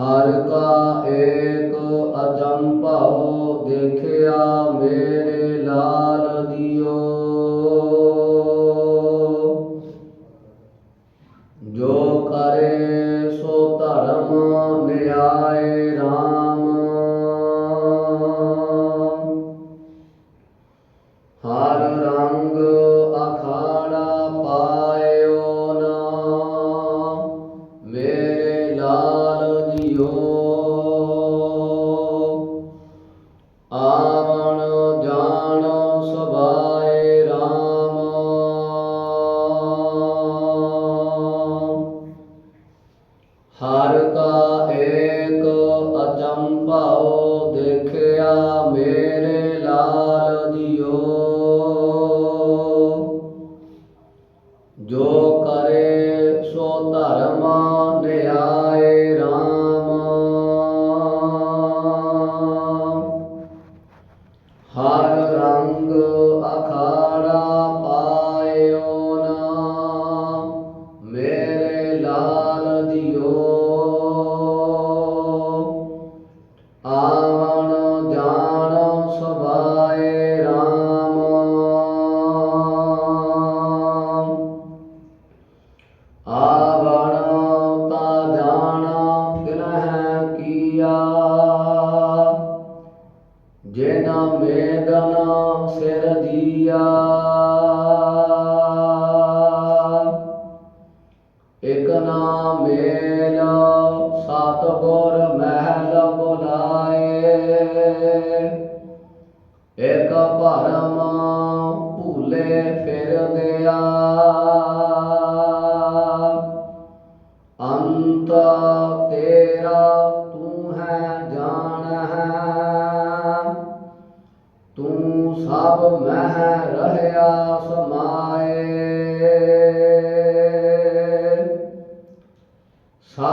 ਹਰ ਕਾ ਏਕ ਅਜੰਮ ਭਾਉ ਦੇਖਿਆ ਮੇਰੇ ਲਾਲ ਦਿਓ। ਜੋ ਕਰੇ ਸੋ ਧਰਮ ਨਿਆਇ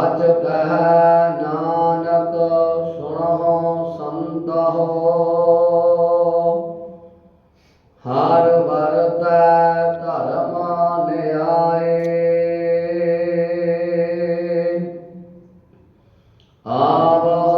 ਸਚ ਕਹੈ ਨਾਨਕ ਸੁਣੋ ਸੰਤੋ ਹਰ ਵਰਤੈ ਧਰਮ ਨਿਆਏ ਆਵੋ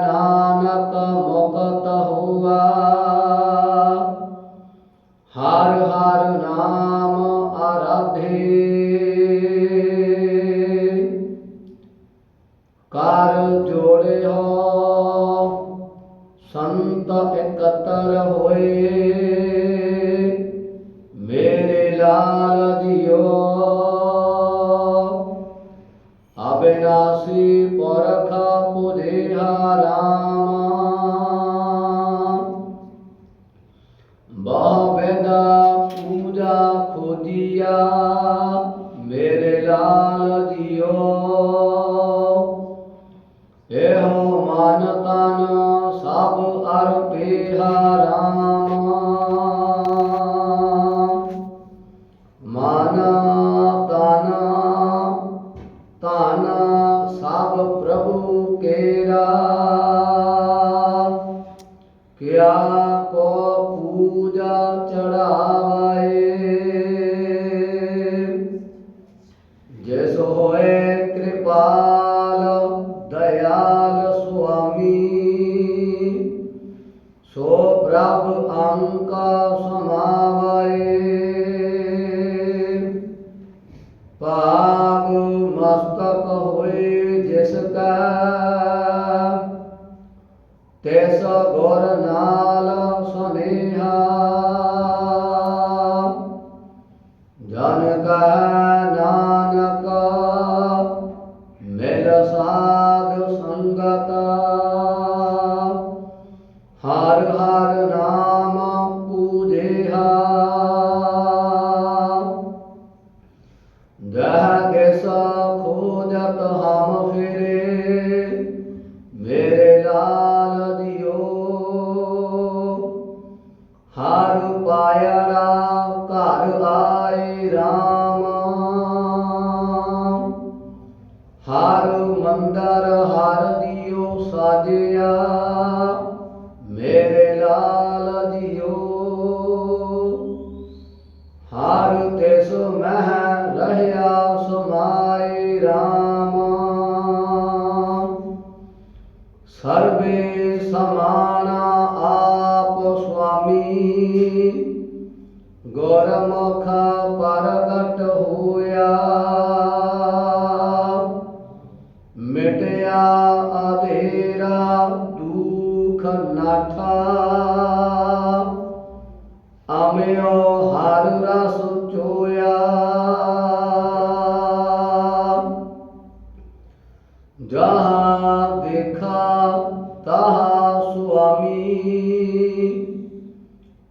ਨਾਨਕ ਮੁਕਤ ਹੁਆ। ਹਰ ਹਰ ਨਾਮ ਆਰਾਧੇ। ਕਰ ਜੋੜਿਓ ਸੰਤ ਇਕੱਤਰ ਹੋਏ। ਮੇਰੇ ਲਾਲ ਜੀਓ। ਅਬਿਨਾਸ਼ বেদা পূজা খুদিয়া মেরে লাল ਭਾਗ ਮਸਤਕ ਹੋਏ ਜਿਸ ਕਾ। ਤਿਸ ਗੁਰ ਨਾਲ ਸੁਨੇਹਾ। ਦਿਓ ਮੇਰੇ ਲਾਲ ਦਿਓ ਹਰ ਤਿਸ ਮਹਿ ਰਹਿਆ ਸੁਮਾਈ RAM ਸਰਬੇ ਸਮਾਨਾ ਆਪ ਸੁਆਮੀ। ਗੁਰਮੁਖ ਪ੍ਰਗਟ ਹੋਇਆ। ਦੁਖ ਨਾਠਾ ਅਮਿਓ ਹਰ ਰਸ ਚੋਇਆ। ਜਹਾਂ ਦੇਖਾ ਤਹਾ ਸੁਆਮੀ।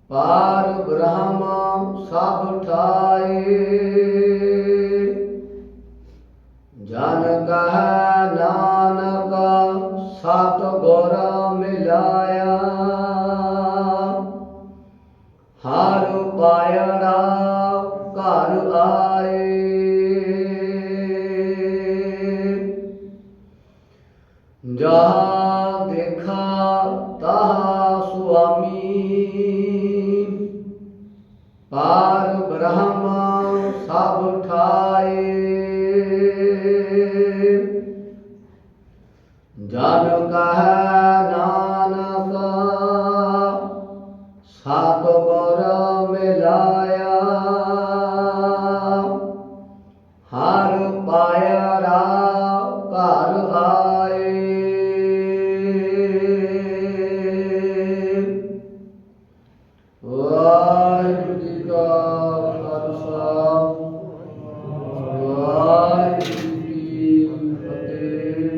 ਪਾਰ ਬ੍ਰਹਮ ਸਭ ਠਾਏ। ਘਰ ਆਏ। ਜਾ